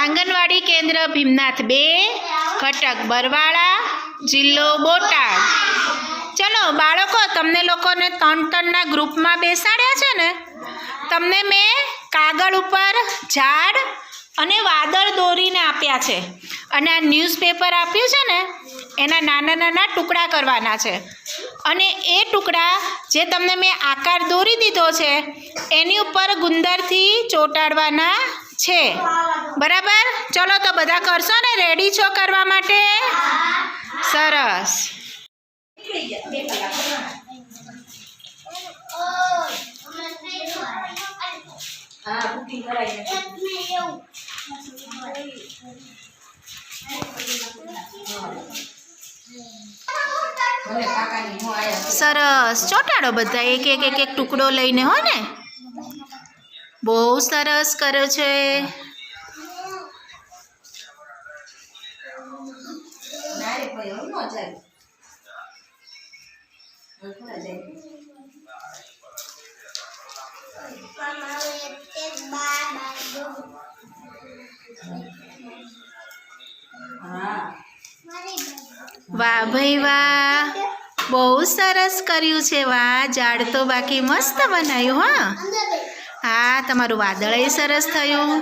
આંગણવાડી કેન્દ્ર ભીમનાથ બે ઘટક બરવાળા, જિલ્લો બોટાદ. ચલો, બાળકો, તમને લોકોને ત્રણ ત્રણના ગ્રુપમાં બેસાડ્યા છે ને? તમને મેં કાગળ ઉપર ઝાડ અને વાદળ દોરીને આપ્યા છે. અને આ ન્યૂઝપેપર આપ્યું છે ને, એના નાના નાના ટુકડા કરવાના છે. અને એ ટુકડા જે તમને મેં આકાર દોરી દીધો છે, એની ઉપર ગુંદરથી ચોંટાડવાના છે. બરાબર? ચલો તો બધા કરશો ને? રેડી છો કરવા માટે? સરસ. સરસ. ચોંટાડો બધા. એક એક એક એક ટુકડો લઈને, હો ને? બહુ સરસ કર્યો છે. વાહ ભાઈ વાહ. બહુ સરસ કર્યું છે. વાહ ઝાડ તો બાકી મસ્ત બનાવ્યું હા. હા તમારું વાદળય સરસ થયું.